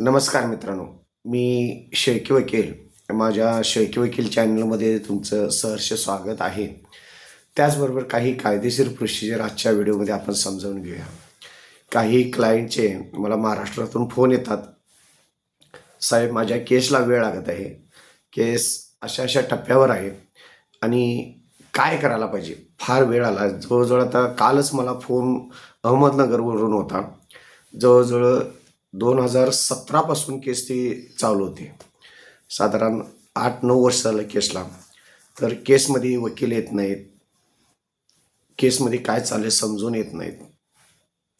नमस्कार मित्रांनो. मी शेळकी वकील. माझ्या शेळकी वकील चॅनलमध्ये तुमचं सहर्ष स्वागत आहे. त्याचबरोबर काही कायदेशीर प्रोसिजर आजच्या व्हिडिओमध्ये आपण समजावून घेऊया. काही क्लायंटचे मला महाराष्ट्रातून फोन येतात. साहेब माझ्या केसला वेळ लागत आहे. केस अशा अशा टप्प्यावर आहे. आणि काय करायला पाहिजे? फार वेळ आला. जवळजवळ आता कालच मला फोन अहमदनगरवरून होता. जवळजवळ दोन हजार सतरापासून केस ती चालू होती. साधारण आठ नऊ वर्ष झालं केसला. तर केसमध्ये वकील येत नाहीत. केसमध्ये काय चालले समजून येत नाहीत.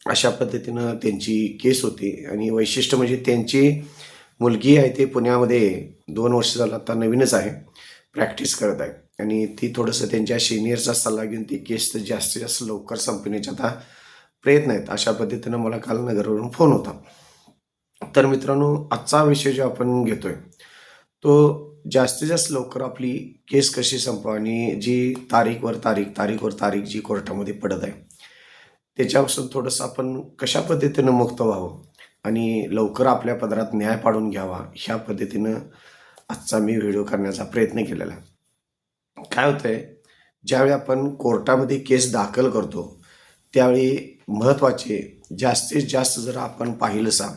अशा पद्धतीनं त्यांची केस होती आणि वैशिष्ट्य म्हणजे त्यांची मुलगी आहे ती पुण्यामध्ये दोन वर्ष झालं आता नवीनच आहे. प्रॅक्टिस करत आहे. आणि ती थोडंसं त्यांच्या सिनियरचा सल्ला घेऊन ती केस तर जास्तीत जास्त लवकर संपण्याचा आता प्रयत्न आहेत. अशा पद्धतीनं मला काल नगरवरून फोन होता. तर मित्रांनो आजचा विषय जो आपण घेतोय तो जास्तीत जास्त लवकर आपली केस कशी संपवा आणि जी तारीखवर तारीख तारीखवर तारीख जी कोर्टामध्ये पडत आहे त्याच्यापासून थोडंसं आपण कशा पद्धतीनं मुक्त व्हावं आणि लवकर आपल्या पदरात न्याय पाडून घ्यावा ह्या पद्धतीनं आजचा मी व्हिडिओ करण्याचा प्रयत्न केलेला आहे. काय आहे ज्यावेळी आपण कोर्टामध्ये केस दाखल करतो त्यावेळी महत्त्वाचे जास्तीत जास्त जर आपण पाहिलं सांग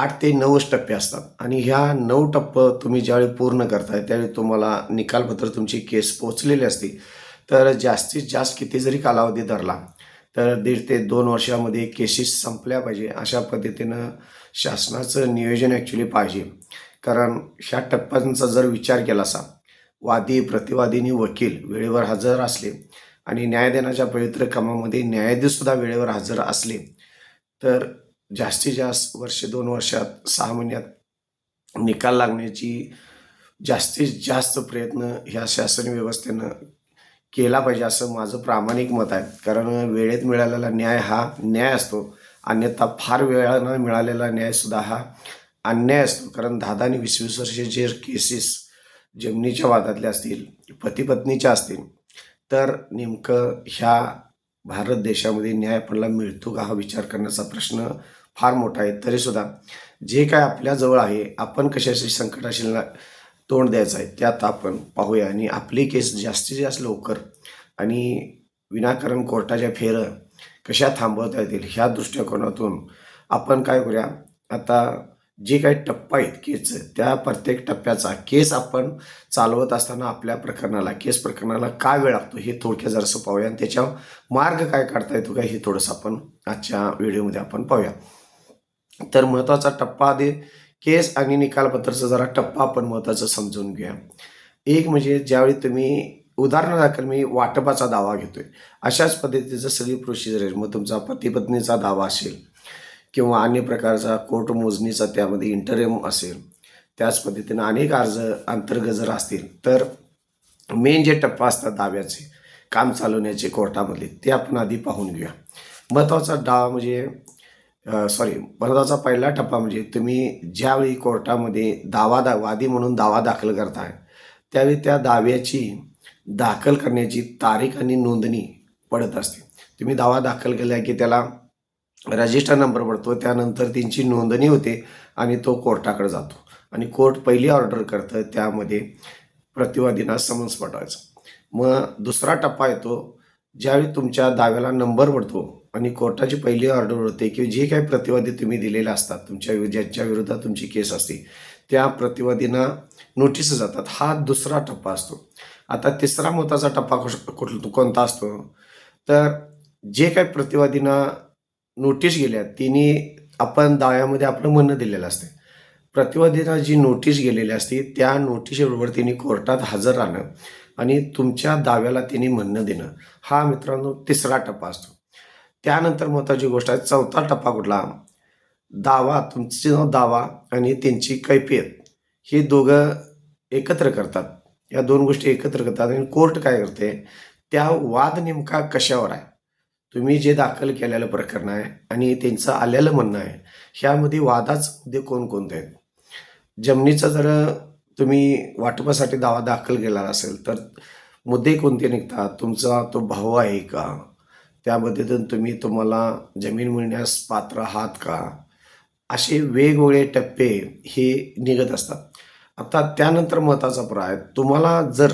आठ ते नऊच टप्पे असतात. आणि ह्या नऊ टप्पं तुम्ही ज्यावेळी पूर्ण करताय त्यावेळी तुम्हाला निकालपत्र तुमची केस पोचलेली असते. तर जास्तीत जास्त किती जरी कालावधी धरला तर दीड ते दोन वर्षामध्ये केसेस संपल्या पाहिजे. अशा पद्धतीनं शासनाचं नियोजन ॲक्च्युली पाहिजे. कारण ह्या टप्प्यांचा जर विचार केला असा वादी प्रतिवादीनी वकील वेळेवर हजर असले आणि न्याय पवित्र कामामध्ये न्यायाधीशसुद्धा वेळेवर हजर असले तर जास्तीत जास्त वर्ष दोन वर्षात सहा महिन्यात निकाल लागण्याची जास्तीत जास्त प्रयत्न ह्या शासन व्यवस्थेनं केला पाहिजे असं माझं प्रामाणिक मत आहे. कारण वेळेत मिळालेला न्याय हा न्याय असतो. अन्यथा फार वेळानं मिळालेला न्यायसुद्धा हा अन्याय असतो. कारण दहा आणि वीस वीस वर्षे जे केसेस जमिनीच्या वादातल्या असतील पती पत्नीच्या असतील तर नेमकं ह्या भारत देशामध्ये न्याय आपल्याला मिळतो का हा विचार करण्याचा प्रश्न फार मोठा आहे. तरीसुद्धा जे काय आपल्याजवळ आहे आपण कशाशी संकटाशीला तोंड द्यायचं आहे त्यात आपण पाहूया. आणि आपली केस जास्तीत जास्त लवकर आणि विनाकारण कोर्टाच्या फेरं कशा थांबवता येतील ह्या दृष्टिकोनातून आपण काय करूया? आता जे काही टप्पा आहेत केसचं त्या प्रत्येक टप्प्याचा केस आपण चालवत असताना आपल्या प्रकरणाला केस प्रकरणाला काय वेळ लागतो हे थोडक्यात जरासं पाहूया. आणि त्याच्यावर मार्ग काय काढता येतो का हे थोडंसं आपण आजच्या व्हिडिओमध्ये आपण पाहूया. तर महत्त्वाचा टप्पा आधी केस आणि निकालपत्राचा जरा टप्पा आपण महत्त्वाचं समजून घेऊया. एक म्हणजे ज्यावेळी तुम्ही उदाहरणादाखल मी वाटपाचा दावा घेतोय. अशाच पद्धतीचं सगळी प्रोसिजर आहे. मग तुमचा पतीपत्नीचा दावा असेल किंवा अन्य प्रकारचा कोर्ट मोजणीचा त्यामध्ये इंटरएम असेल त्याच पद्धतीनं अनेक अर्ज अंतर्गत जर असतील तर मेन जे टप्पा असतात दाव्याचे काम चालवण्याचे कोर्टामधले ते आपण आधी पाहून घेऊया. महत्त्वाचा डाव म्हणजे सॉरी महत्त्वाचा पहिला टप्पा म्हणजे तुम्ही ज्यावेळी कोर्टामध्ये दावा दा वादी म्हणून दावा दाखल करताय त्यावेळी त्या दाव्याची दाखल करण्याची तारीख आणि नोंदणी पडत असते. तुम्ही दावा दाखल केला की त्याला रजिस्टर नंबर पडतो त्यानंतर त्यांची नोंदणी होते आणि तो कोर्टाकडे जातो. आणि कोर्ट पहिली ऑर्डर करतं त्यामध्ये प्रतिवादींना समन्स पाठवायचं. मग दुसरा टप्पा येतो ज्यावेळी तुमच्या दाव्याला नंबर पडतो आणि कोर्टाची पहिली ऑर्डर होते की जे काही प्रतिवादी तुम्ही दिलेले असतात तुमच्या वि- ज्यांच्या विरोधात तुमची केस असते त्या प्रतिवादींना नोटीस जातात. हा दुसरा टप्पा असतो. आता तिसरा महत्त्वाचा टप्पा कुठला कोणता असतो? तर जे काही प्रतिवादींना नोटीस गेल्या तिने आपण दाव्यामध्ये आपलं म्हणणं दिलेलं असते. प्रतिवादींना जी नोटीस गेलेली असते त्या नोटीसबरोबर तिने कोर्टात हजर राहणं. आणि तुमच्या दाव्याला तिने म्हणणं देणं. हा मित्रांनो तिसरा टप्पा असतो. त्यानंतर महत्त्वाची गोष्ट आहे चौथा टप्पा कुठला? दावा तुमची दावा आणि त्यांची कैफियत. हे दोघं एकत्र करतात. या दोन गोष्टी एकत्र करतात आणि कोर्ट काय करते? त्या वाद नेमका कशावर आहे? तुम्ही जे दाखल केलेलं प्रकरण आहे आणि त्यांचं आलेलं म्हणणं आहे ह्यामध्ये वादाच मुद्दे कोणकोणते आहेत? जमिनीचा जर तुम्ही वाटपासाठी दावा दाखल केला असेल तर मुद्दे कोणते निघतात? तुमचा तो भाऊ आहे का? त्या तुम्ही तुम्हाला जमीन मिळण्यास पात्र आहात का? असे वेगवेगळे टप्पे हे निघत असतात. आता त्यानंतर महत्त्वाचा प्राय आहे तुम्हाला जर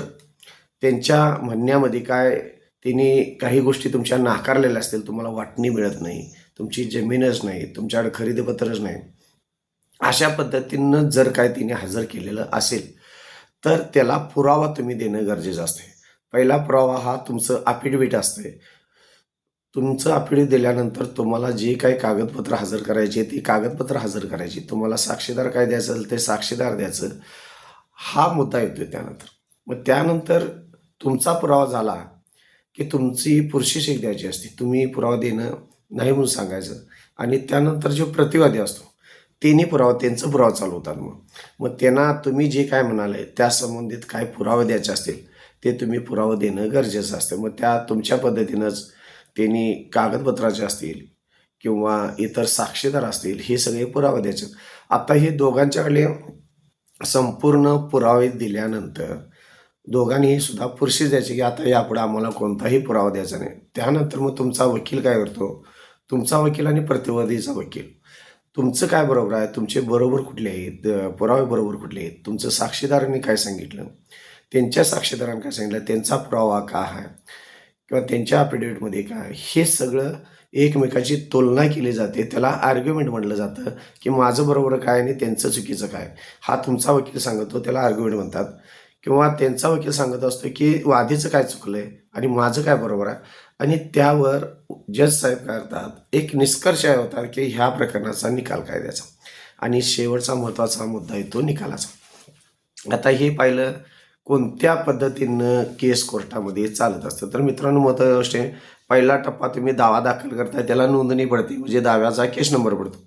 त्यांच्या म्हणण्यामध्ये काय त्यांनी काही गोष्टी तुमच्या नाकारलेल्या असतील तुम्हाला वाटणी मिळत नाही तुमची जमीनच नाही तुमच्याकडे खरेदीपत्रच नाही अशा पद्धतीनं जर काय तिने हजर केलेलं असेल तर त्याला पुरावा तुम्ही देणं गरजेचं असते. पहिला पुरावा हा तुमचं अफिडेविट असते. तुमचं अफिडेविट दिल्यानंतर तुम्हाला जे काही कागदपत्र हजर करायचे ती कागदपत्र हजर करायची. तुम्हाला साक्षीदार काय द्यायचं असेल ते साक्षीदार द्यायचं. हा मुद्दा येतो त्यानंतर. मग त्यानंतर तुमचा पुरावा झाला की तुमची पुरुषी शेख द्यायची असते. तुम्ही पुरावा देणं नाही म्हणून सांगायचं. आणि त्यानंतर जो प्रतिवादी असतो तिन्ही पुरावा त्यांचं पुरावा चालवतात मग मग त्यांना तुम्ही जे काय म्हणाले त्या संबंधित काय पुरावे द्यायचे असतील ते तुम्ही पुरावा देणं गरजेचं असतं. मग त्या तुमच्या पद्धतीनंच त्यांनी कागदपत्राचे असतील किंवा इतर साक्षीदार असतील हे सगळे पुरावे द्यायचे. आता हे दोघांच्याकडे संपूर्ण पुरावे दिल्यानंतर दोघांनीही सुद्धा पुरशी द्यायचे की आता यापुढे आम्हाला कोणताही पुरावा द्यायचा नाही. त्यानंतर मग तुमचा वकील काय करतो? तुमचा वकील आणि प्रतिवादीचा वकील. तुमचं काय बरोबर आहे? तुमचे बरोबर कुठले आहेत? पुरावे बरोबर कुठले आहेत? तुमचं साक्षीदारांनी काय सांगितलं? त्यांच्या साक्षीदारांनी काय सांगितलं? त्यांचा पुरावा का आहे? किंवा त्यांच्या अफिडेविटमध्ये काय हे सगळं एकमेकाची तुलना केली जाते. त्याला आर्ग्युमेंट म्हटलं जातं की माझं बरोबर काय आणि त्यांचं चुकीचं काय? हा तुमचा वकील सांगतो त्याला आर्ग्युमेंट म्हणतात. किंवा त्यांचा वकील सांगत असतो की वादीचं काय चुकलंय आणि माझं काय बरोबर आहे? आणि त्यावर जज साहेब करतात? एक निष्कर्ष आहे होता की ह्या प्रकरणाचा निकाल काय द्यायचा आणि शेवटचा महत्त्वाचा मुद्दा येतो निकालाचा. आता हे पाहिलं कोणत्या पद्धतीनं केस कोर्टामध्ये चालत असतं? तर मित्रांनो महत्त्वाची गोष्ट आहे पहिला टप्पा तुम्ही दावा दाखल करताय त्याला नोंदणी पडते म्हणजे दाव्याचा केस नंबर पडतो.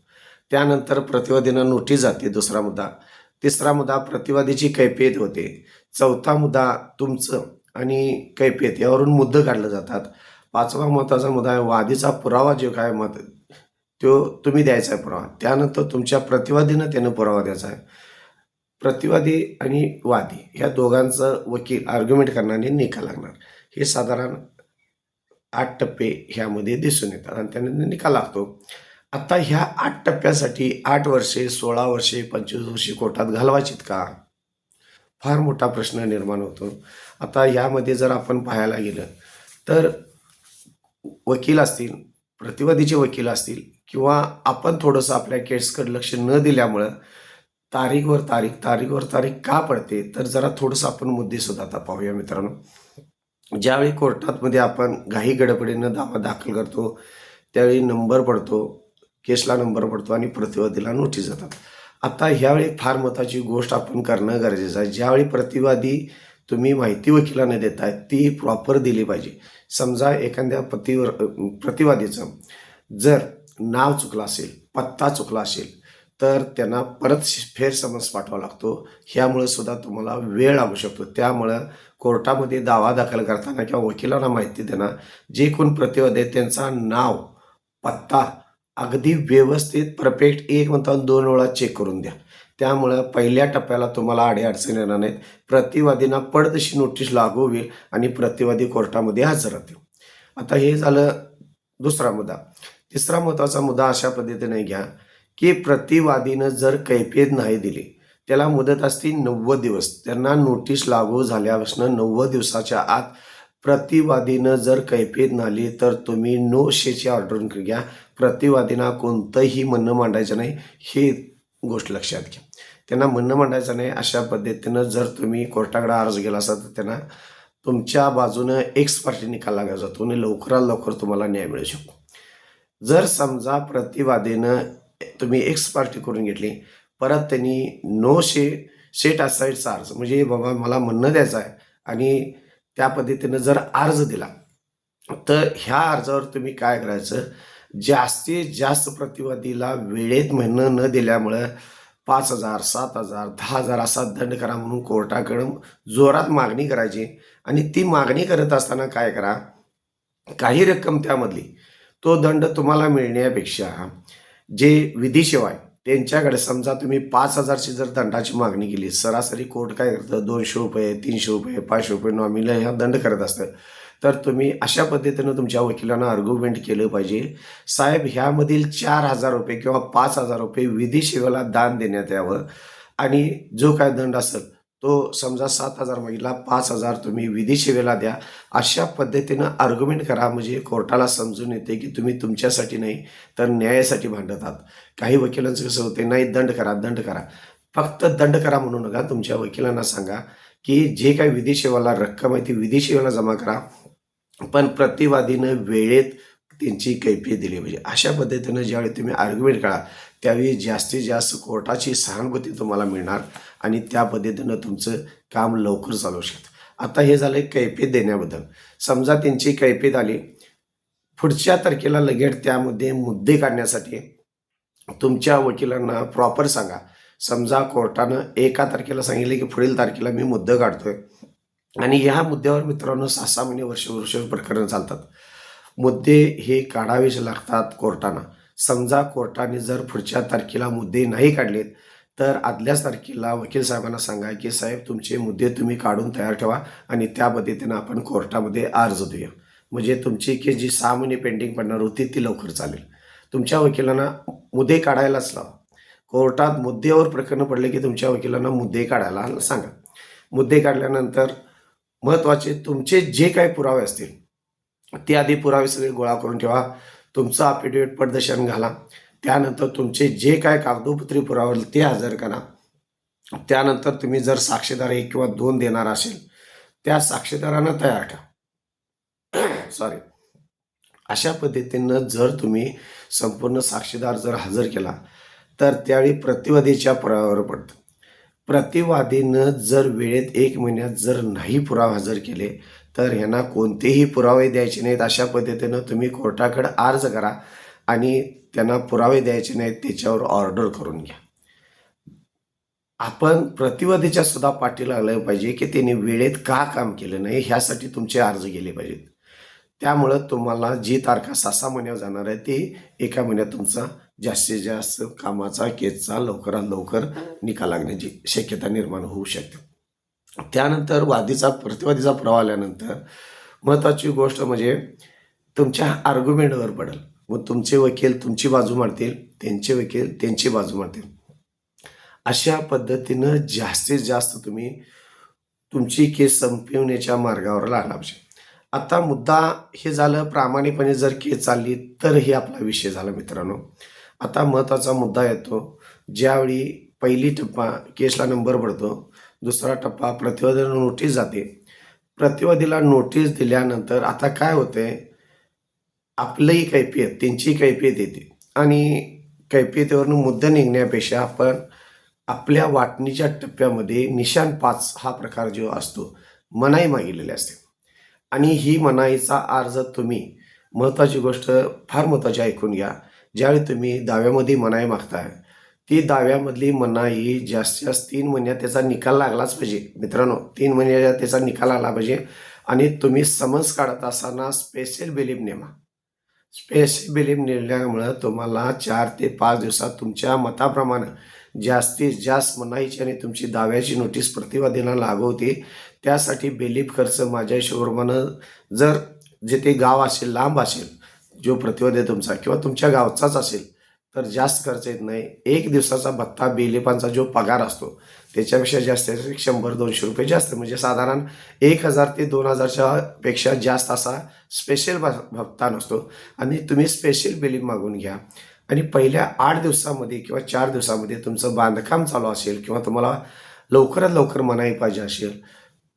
त्यानंतर प्रतिवादीनं नोटीस जाते दुसरा मुद्दा. तिसरा मुद्दा प्रतिवादीची कैफियत होते. चौथा मुद्दा तुमचं आणि कैफियत यावरून मुद्दे काढले जातात. पाचवा महत्त्वाचा मुद्दा आहे वादीचा पुरावा जो काय मत तो तुम्ही द्यायचा आहे पुरावा. त्यानंतर तुमच्या प्रतिवादीनं त्यानं पुरावा द्यायचा आहे. प्रतिवादी आणि वादी ह्या दोघांचं वकील आर्ग्युमेंट करणारे निकाल लागणार. हे साधारण आठ टप्पे ह्यामध्ये दिसून येतात आणि त्यानंतर निकाल लागतो. आत्ता ह्या आठ टप्प्यासाठी आठ वर्षे सोळा वर्षे पंचवीस वर्षे कोर्टात घालवायचीत का? फार मोठा प्रश्न निर्माण होतो. आता यामध्ये जर आपण पाहायला गेलं तर वकील असतील प्रतिवादीचे वकील असतील किंवा आपण थोडंसं आपल्या केसकडे लक्ष न दिल्यामुळं तारीखवर तारीख तारीखवर तारीख का पडते तर जरा थोडंसं आपण मुद्देसुद्धा आता पाहूया मित्रांनो. ज्यावेळी कोर्टातमध्ये आपण घाई गडबडीनं दावा दाखल करतो त्यावेळी नंबर पडतो केसला नंबर पडतो आणि प्रतिवादीला नोटीस जातात आता ह्यावेळी फार महत्त्वाची गोष्ट आपण करणं गरजेचं आहे. ज्यावेळी प्रतिवादी तुम्ही माहिती वकिलांना देताय ती प्रॉपर दिली पाहिजे. समजा एखाद्या पतीवर प्रतिवादीचं जर नाव चुकलं असेल पत्ता चुकला असेल तर त्यांना परत फेर पाठवा लागतो. ह्यामुळं सुद्धा तुम्हाला वेळ लागू शकतो. त्यामुळं कोर्टामध्ये दावा दाखल करताना किंवा वकिलांना माहिती देणं जे कोण प्रतिवादी आहेत त्यांचा नाव पत्ता अगदी व्यवस्थित परफेक्ट एक म्हणता दोन वेळा चेक करून द्या. त्यामुळं पहिल्या टप्प्याला तुम्हाला अडीअडचणी येणार नाहीत. प्रतिवादींना पडतशी नोटीस लागू होईल आणि प्रतिवादी कोर्टामध्ये हजर राहतील. आता हे झालं दुसरा मुद्दा. तिसरा महत्त्वाचा मुद्दा अशा पद्धतीने घ्या की प्रतिवादीनं जर कैफियत नाही दिली त्याला मुदत असती नव्वद दिवस. त्यांना नोटीस लागू झाल्यापासून नव्वद दिवसाच्या आत प्रतिवादीनं जर कैफियत नाली तर तुम्ही नो शेची ऑर्डर घ्या. प्रतिवादींना कोणतंही म्हणणं मांडायचं नाही ही गोष्ट लक्षात घ्या. त्यांना म्हणणं मांडायचं नाही अशा पद्धतीनं जर तुम्ही कोर्टाकडे अर्ज केला असाल तर त्यांना तुमच्या बाजूनं एक्स पार्टी निकाल लागला जातो आणि लवकरात लवकर तुम्हाला न्याय मिळू शकतो. जर समजा प्रतिवादीनं तुम्ही एक्स पार्टी करून घेतली परत त्यांनी नो शे सेट असाईडचा अर्ज म्हणजे बाबा मला म्हणणं द्यायचं आहे आणि त्या पद्धतीनं जर अर्ज दिला तर ह्या अर्जावर तुम्ही काय करायचं जास्तीत जास्त प्रतिवादीला वेळेत म्हणणं न दिल्यामुळं पाच हजार सात हजार दहा हजार असा दंड करा म्हणून कोर्टाकडून जोरात मागणी करायची. आणि ती मागणी करत असताना काय करा काही रक्कम त्यामधली तो दंड तुम्हाला मिळण्यापेक्षा जे विधीशिवाय त्यांच्याकडे समजा तुम्ही पाच हजारची जर दंडाची मागणी केली सरासरी कोर्ट काय करतं दोनशे रुपये तीनशे रुपये पाचशे रुपये नॉमिनल ह्या दंड करत असतं. तर तुम्ही अशा पद्धतीनं तुमच्या वकिलांना आर्ग्युमेंट केलं पाहिजे. साहेब ह्यामधील चार हजार रुपये किंवा पाच हजार रुपये विधी सेवेला दान देण्यात यावं. आणि जो काय दंड असेल तो समजा सात हजार मागितला पाच हजार तुम्ही विधी सेवेला द्या. अशा पद्धतीनं आर्ग्युमेंट करा. म्हणजे कोर्टाला समजून येते की तुम्ही तुमच्यासाठी नाही तर न्यायासाठी भांडत आहात. काही वकिलांचं कसं होते नाही दंड करा दंड करा. फक्त दंड करा म्हणू नका. तुमच्या वकिलांना सांगा की जे काही विधी सेवाला रक्कम आहे ती विधी सेवेला जमा करा. पण प्रतिवादीनं वेळेत त्यांची कैफियत दिली पाहिजे. अशा पद्धतीनं ज्यावेळी तुम्ही आर्ग्युमेंट काढा त्यावेळी जास्तीत जास्त कोर्टाची सहानुभूती तुम्हाला मिळणार आणि त्या पद्धतीनं तुमचं काम लवकर चालू शकतं. आता हे झालं कैफियत देण्याबद्दल. समजा त्यांची कैफियत आली पुढच्या तारखेला लगेच त्यामध्ये मुद्दे काढण्यासाठी तुमच्या वकिलांना प्रॉपर सांगा. समजा कोर्टानं एका तारखेला सांगितले की पुढील तारखेला मी मुद्दा काढतोय. आणि ह्या मुद्द्यावर मित्रांनो सहा सहा महिने वर्ष वर्ष प्रकरण चालतात. मुद्दे हे काढावेच लागतात कोर्टांना. समजा कोर्टाने जर पुढच्या तारखेला मुद्दे नाही काढलेत तर आदल्याच तारखेला वकील साहेबांना सांगा की साहेब तुमचे मुद्दे तुम्ही काढून तयार ठेवा आणि त्या पद्धतीनं आपण कोर्टामध्ये अर्ज देऊया. म्हणजे तुमची केस जी सहा महिने पेंडिंग पडणार होती ती लवकर चालेल. तुमच्या वकिलांना मुद्दे काढायलाच लावा. कोर्टात मुद्द्यावर प्रकरण पडले की तुमच्या वकिलांना मुद्दे काढायला सांगा. मुद्दे काढल्यानंतर महत्त्वाचे तुमचे जे काही पुरावे असतील ते आधी पुरावे सगळे गोळा करून ठेवा. तुमचं अफिडेविट प्रदर्शन घाला. त्यानंतर तुमचे जे काय कागदोपत्री पुरावे ते हजर करा. त्यानंतर तुम्ही जर साक्षीदार एक किंवा दोन देणार असेल त्या साक्षीदारांना तयार ठेवा. सॉरी अशा पद्धतीनं जर तुम्ही संपूर्ण साक्षीदार जर हजर केला तर त्यावेळी प्रतिवादीच्या पुराव्यावर पडतं. प्रतिवादीनं जर वेळेत एक महिन्यात जर नाही पुरावे हजर केले तर ह्यांना कोणतेही पुरावे द्यायचे नाहीत. अशा पद्धतीनं तुम्ही कोर्टाकडे अर्ज करा आणि त्यांना पुरावे द्यायचे नाहीत त्याच्यावर ऑर्डर करून घ्या. आपण प्रतिवादीच्या सुद्धा पाठी लागलं पाहिजे की त्यांनी वेळेत का काम केलं नाही ह्यासाठी तुमचे अर्ज गेले पाहिजेत. त्यामुळं तुम्हाला जी तारखा सहा सहा महिन्यावर जाणार आहे ती एका महिन्यात तुमचा जास्तीत जास्त कामाचा केसचा लवकरात लवकर निकाल लागण्याची शक्यता निर्माण होऊ शकते. त्यानंतर वादीचा प्रतिवादीचा पुरावा आल्यानंतर महत्त्वाची गोष्ट म्हणजे तुमच्या आर्ग्युमेंटवर पडेल. मग तुमचे वकील तुमची बाजू मांडतील त्यांचे वकील त्यांची बाजू मांडतील. अशा पद्धतीनं जास्तीत जास्त तुम्ही तुमची केस संपवण्याच्या मार्गावर लागला पाहिजे आता मुद्दा हे झालं प्रामाणिकपणे जर केस चालली तर हे आपला विषय झाला मित्रांनो. आता महत्त्वाचा मुद्दा येतो. ज्यावेळी पहिली टप्पा केसला नंबर पडतो दुसरा टप्पा प्रतिवादीला नोटीस जाते. प्रतिवादीला नोटीस दिल्यानंतर आता काय होतंय? आपलंही कैफियत त्यांचीही कैफियत येते. आणि कैफियतीवरून मुद्दा निघण्यापेक्षा आपण आपल्या वाटणीच्या टप्प्यामध्ये निशाण पाच हा प्रकार जो असतो मनाई मागितलेली असते. आणि ही मनाईचा अर्ज तुम्ही महत्त्वाची गोष्ट फार महत्त्वाची ऐकून घ्या. ज्यावेळी तुम्ही दाव्यामध्ये मनाई मागताय ती दाव्यामधली मनाई जास्तीत जास्त तीन महिन्यात त्याचा निकाल लागलाच पाहिजे. मित्रांनो तीन महिन्याच्या त्याचा निकाल लागला पाहिजे आणि तुम्ही समन्स काढत असताना स्पेशल बिलीफ नेमा. स्पेशल बिलीफ नेल्यामुळं तुम्हाला चार ते पाच दिवसात तुमच्या मताप्रमाणे जास्तीत जास्त मनाईची आणि तुमची दाव्याची नोटीस प्रतिवादीला लागवते त्यासाठी बेलीफ खर्च माझ्या हिशोबानं जर जिथे गाव असेल लांब असेल जो प्रतिवाद आहे तुमचा किंवा तुमच्या गावचाच असेल तर जास्त खर्च येत नाही. एक दिवसाचा भत्ता बेलिपांचा जो पगार असतो त्याच्यापेक्षा जास्त शंभर दोनशे रुपये जास्त म्हणजे साधारण एक हजार ते दोन हजारच्या पेक्षा जास्त असा स्पेशल भत्ता नसतो. आणि तुम्ही स्पेशल बिलिंग मागून घ्या. आणि पहिल्या आठ दिवसामध्ये किंवा चार दिवसामध्ये तुमचं बांधकाम चालू असेल किंवा तुम्हाला लवकरात लवकर मनाई पाहिजे असेल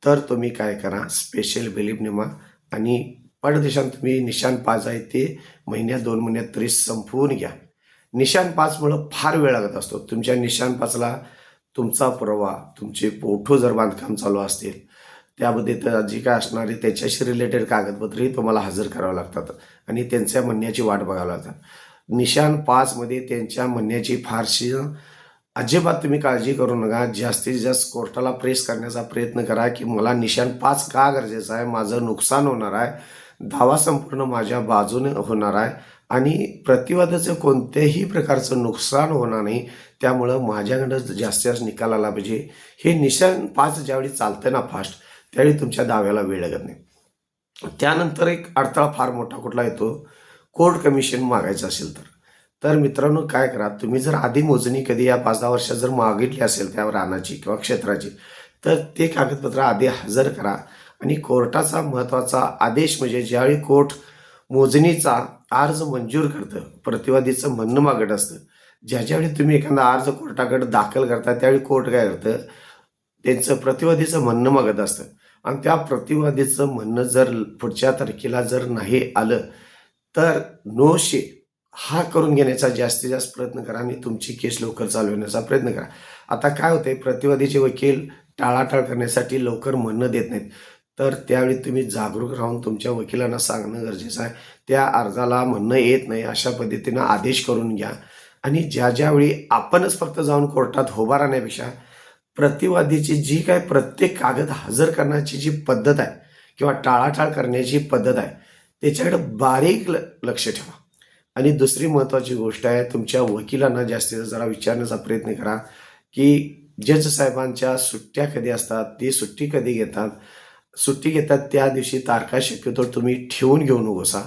तर तुम्ही काय करा? स्पेशल बिलिंग नेमा आणि परदेशात तुम्ही निशाण पाच आहे ते महिन्यात दोन महिन्यात तरी संपवून घ्या. निशाण पाचमुळं फार वेळ लागत असतो. तुमच्या निशाण पाचला तुमचा पुरावा तुमचे पोठो जर बांधकाम चालू असतील त्यामध्ये तर जी काय असणारे त्याच्याशी रिलेटेड कागदपत्रही तुम्हाला हजर करावं लागतात आणि त्यांच्या म्हणण्याची वाट बघावं लागतात. निशाण पाचमध्ये त्यांच्या म्हणण्याची फारशी अजिबात तुम्ही काळजी करू नका. जास्तीत जास्त कोर्टाला प्रेस करण्याचा प्रयत्न करा की मला निशाण पाच का गरजेचं आहे? माझं नुकसान होणार आहे? दावा संपूर्ण माझ्या बाजूने होणार आहे आणि प्रतिवादाचं कोणत्याही प्रकारचं नुकसान होणार नाही. त्यामुळं माझ्याकडं जास्तीत जास्त निकाल आला पाहिजे. हे निशाण पाच ज्यावेळी चालतं ना फास्ट त्यावेळी तुमच्या दाव्याला वेळ लागत नाही. त्यानंतर एक अडथळा फार मोठा कुठला येतो? कोर्ट कमिशन मागायचं असेल तर. तर मित्रांनो काय करा? तुम्ही जर आधी मोजणी कधी या पाच दहा वर्षात जर मागितली असेल त्या रानाची किंवा क्षेत्राची तर ते कागदपत्र आधी हजर करा. आणि कोर्टाचा महत्त्वाचा आदेश म्हणजे ज्यावेळी कोर्ट मोजणीचा अर्ज मंजूर करतं प्रतिवादीचं म्हणणं मागत असतं ज्या ज्यावेळी तुम्ही एखादा अर्ज कोर्टाकडे दाखल करता त्यावेळी कोर्ट काय करतं? त्यांचं प्रतिवादीचं म्हणणं मागत असतं. आणि त्या प्रतिवादीचं म्हणणं जर पुढच्या तारखेला जर नाही आलं तर नो शे हा करून घेण्याचा जास्तीत जास्त प्रयत्न करा आणि तुमची केस लवकर चालवण्याचा प्रयत्न करा. आता काय होतंय? प्रतिवादीचे वकील टाळाटाळ करण्यासाठी लवकर म्हणणं देत नाहीत. तर त्यावेळी तुम्ही जागरूक राहून तुमच्या वकिलांना सांगणं गरजेचं आहे. त्या अर्जाला म्हणणं येत नाही अशा पद्धतीनं आदेश करून घ्या. आणि ज्या ज्यावेळी आपणच फक्त जाऊन कोर्टात होबा राहण्यापेक्षा प्रतिवादीची जी काय प्रत्येक कागद हजर करण्याची जी पद्धत आहे किंवा टाळाटाळ करण्याची पद्धत आहे त्याच्याकडे बारीक ल लक्ष ठेवा. आणि दुसरी महत्त्वाची गोष्ट आहे तुमच्या वकिलांना जास्तीत जास्त जरा विचारण्याचा प्रयत्न करा की जज साहेबांच्या सुट्ट्या कधी असतात ती सुट्टी कधी घेतात सुट्टी घेतात त्या दिवशी तारखा शक्यतो तुम्ही ठेवून घेऊन बसा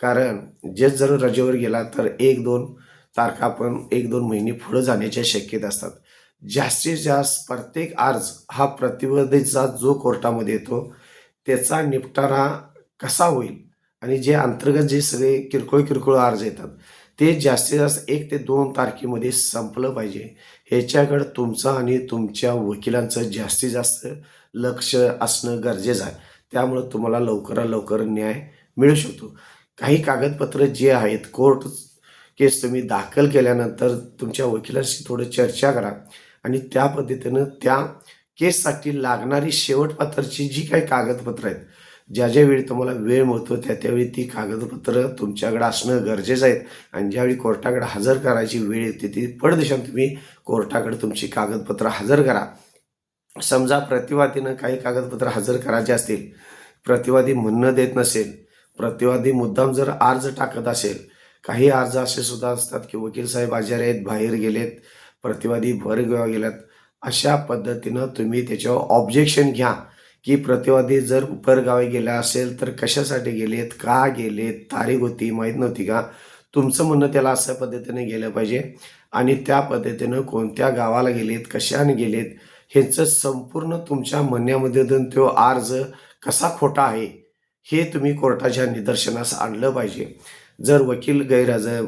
कारण जे जर रजेवर गेला तर एक दोन तारखा पण एक दोन महिने पुढं जाण्याच्या शक्यता असतात. जास्तीत जास्त प्रत्येक अर्ज हा प्रतिवादीचा जो कोर्टामध्ये येतो त्याचा निपटारा कसा होईल? आणि जे अंतर्गत जे सगळे किरकोळ किरकोळ अर्ज येतात ते जास्तीत जास्त एक ते दोन तारखेमध्ये संपलं पाहिजे. ह्याच्याकडं तुमचं आणि तुमच्या वकिलांचं जास्तीत जास्त लक्ष असणं गरजेचं आहे. त्यामुळं तुम्हाला लवकरात लवकर न्याय मिळू शकतो. काही कागदपत्र जे आहेत कोर्ट केस तुम्ही दाखल केल्यानंतर तुमच्या वकिलांशी थोडं चर्चा करा आणि त्या पद्धतीनं त्या केससाठी लागणारी शेवटपात्रची जी काही कागदपत्र आहेत ज्या ज्या वेळी तुम्हाला वेळ मिळतो त्या त्यावेळी ती कागदपत्र तुमच्याकडे असणं गरजेचं आहे. आणि ज्यावेळी कोर्टाकडे हजर करायची वेळ येते ती पडदेशात तुम्ही कोर्टाकडे तुमची कागदपत्र हजर करा. समजा प्रतिवादीनं काही कागदपत्र हजर करायचे असतील प्रतिवादी म्हणणं देत नसेल प्रतिवादी मुद्दाम जर अर्ज टाकत असेल काही अर्ज असे सुद्धा असतात की वकील साहेब आजारी आहेत बाहेर गेलेत प्रतिवादी भर गेल्यात अशा पद्धतीनं तुम्ही त्याच्यावर ऑब्जेक्शन घ्या. की प्रतिवादी जर परगावी गेला असेल तर कशासाठी गेलेत? का गेलेत? तारीख होती माहीत नव्हती का? तुमचं म्हणणं त्याला अशा पद्धतीने गेलं पाहिजे. आणि त्या पद्धतीनं कोणत्या गावाला गेलेत कशाने गेलेत ह्याचं संपूर्ण तुमच्या म्हणण्यामधून तो अर्ज कसा खोटा आहे हे तुम्ही कोर्टाच्या निदर्शनास आणलं पाहिजे. जर वकील गैरहजर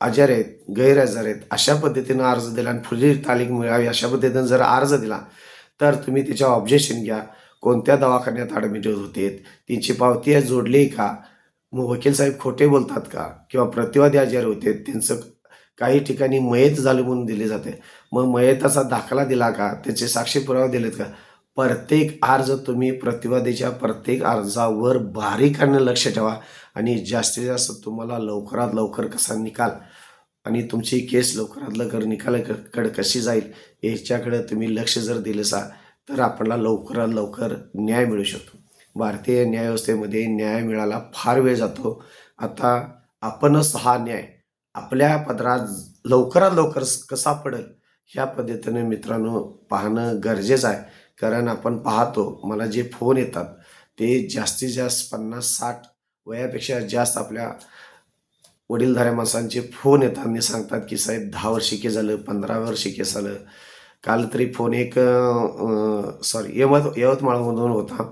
आजार आहेत गैरहजर आहेत अशा पद्धतीनं अर्ज दिला आणि पुढील तालीम मिळावी अशा पद्धतीनं जर अर्ज दिला तर तुम्ही त्याच्यावर ऑब्जेक्शन घ्या. कोणत्या दवाखान्यात ॲडमिट होते त्यांची पावती आहे जोडली का? मग वकील साहेब खोटे बोलतात का? किंवा प्रतिवादी आजारी होते त्यांचं काही ठिकाणी मयत झालं म्हणून दिले जाते. मग मयताचा दाखला दिला का? त्याचे साक्षी पुरावे दिलेत का? प्रत्येक अर्ज तुम्ही प्रतिवादीच्या प्रत्येक अर्जावर बारीकानं लक्ष ठेवा आणि जास्तीत जास्त तुम्हाला लवकरात लवकर कसा निकाल आणि तुमची केस लवकरात लवकर निकालाकडे कशी जाईल याच्याकडे तुम्ही लक्ष जर दिलंसा तर आपल्याला लवकरात लवकर न्याय मिळू शकतो. भारतीय न्यायव्यवस्थेमध्ये न्याय मिळायला फार वेळ जातो. आता आपणच हा न्याय आपल्या पदरात लवकरात लवकर कसा पडेल ह्या पद्धतीने मित्रांनो पाहणं गरजेचं आहे. कारण आपण पाहतो मला जे फोन येतात ते जास्तीत जास्त पन्नास साठ वयापेक्षा जास्त आपल्या वडीलधाऱ्या माणसांचे फोन येतात. आणि सांगतात की साहेब दहा वर्ष के झालं पंधरा वर्ष के झालं. काल तरी फोन एक सॉरी यवत यवतमाळमधून होता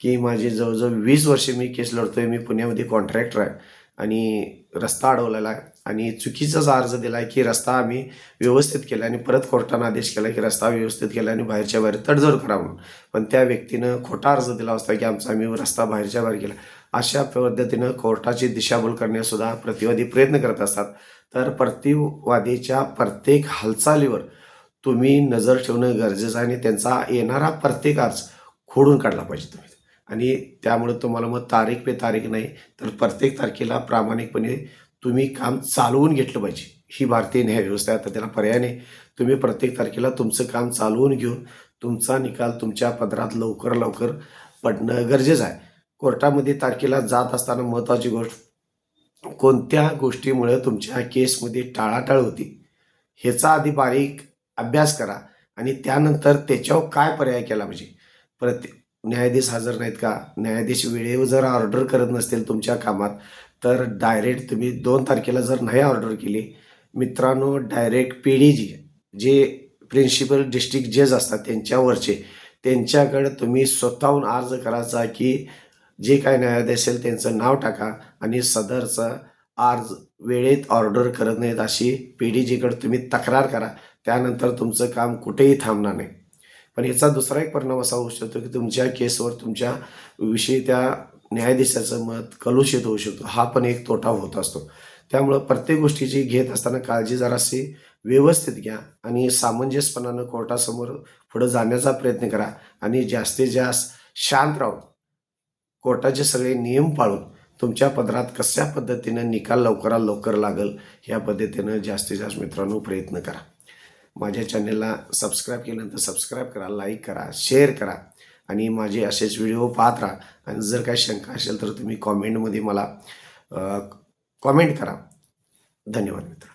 की माझे जवळजवळ वीस वर्षे मी केस लढतोय मी पुण्यामध्ये कॉन्ट्रॅक्टर आहे आणि रस्ता अडवलेला आहे आणि चुकीचाच अर्ज दिला आहे की रस्ता आम्ही व्यवस्थित केला आणि परत कोर्टानं आदेश केला की रस्ता व्यवस्थित केला आणि बाहेरच्या बाहेर तडजोड करा म्हणून. पण त्या व्यक्तीनं खोटा अर्ज दिला असता की आमचा आम्ही रस्ता बाहेरच्या बाहेर केला. अशा पद्धतीनं कोर्टाची दिशाभूल करण्यासुद्धा प्रतिवादी प्रयत्न करत असतात. तर प्रतिवादीच्या प्रत्येक हालचालीवर तुम्ही नजर ठेवणं गरजेचं आहे आणि त्यांचा येणारा प्रत्येक अर्ज खोडून काढला पाहिजे तुम्ही. आणि त्यामुळे तुम्हाला मग तारीख पे तारीख नाही तर प्रत्येक तारखेला प्रामाणिकपणे तुम्ही काम चालवून घेतलं पाहिजे. ही भारतीय न्यायव्यवस्था आहे आता त्याला पर्याय नाही. तुम्ही प्रत्येक तारखेला तुमचं काम चालवून घेऊन तुमचा निकाल तुमच्या पदरात लवकर लवकर पडणं गरजेचं आहे. कोर्टामध्ये तारखेला जात असताना महत्त्वाची गोष्ट कोणत्या गोष्टीमुळे तुमच्या केसमध्ये टाळाटाळ होती ह्याचा आधी बारीक अभ्यास करा आणि त्यानंतर त्याच्यावर काय पर्याय केला पाहिजे? प्रत्येक न्यायाधीश हजर नाहीत का? न्यायाधीश वेळेवर जर ऑर्डर करत नसतील तुमच्या कामात तर डायरेक्ट तुम्ही दोन तारखेला जर नाही ऑर्डर केली मित्रांनो डायरेक्ट पी डी जी जे प्रिन्सिपल डिस्ट्रिक्ट जज असतात त्यांच्यावरचे त्यांच्याकडे तुम्ही स्वतःहून अर्ज करायचा की जे काय न्यायाधीश असेल त्यांचं नाव टाका आणि सदरचा अर्ज वेळेत ऑर्डर करत नाहीत अशी पी डी जीकडे तुम्ही तक्रार करा. त्यानंतर तुमचं काम कुठेही थांबणार नाही. पण याचा दुसरा एक परिणाम असा होऊ शकतो की तुमच्या केसवर तुमच्या विषयी त्या न्यायाधीशाचं मत कलुषित होऊ शकतो. हा पण एक तोटा होत असतो. त्यामुळं प्रत्येक गोष्टीची घेत असताना काळजी जराशी व्यवस्थित घ्या आणि सामंजस्यपणानं कोर्टासमोर पुढं जाण्याचा प्रयत्न करा आणि जास्तीत जास्त शांत राहून कोर्टाचे सगळे नियम पाळून तुमच्या पदरात कशा पद्धतीनं निकाल लवकरात लवकर लागल ह्या पद्धतीनं जास्तीत जास्त मित्रांनो प्रयत्न करा. माझ्या चॅनेलला सबस्क्राईब केल्यानंतर सबस्क्राईब करा लाईक करा शेअर करा आणि माझे असेच व्हिडिओ पाहत राहा. आणि जर काही शंका असेल तर तुम्ही कॉमेंटमध्ये मला कॉमेंट करा. धन्यवाद मित्र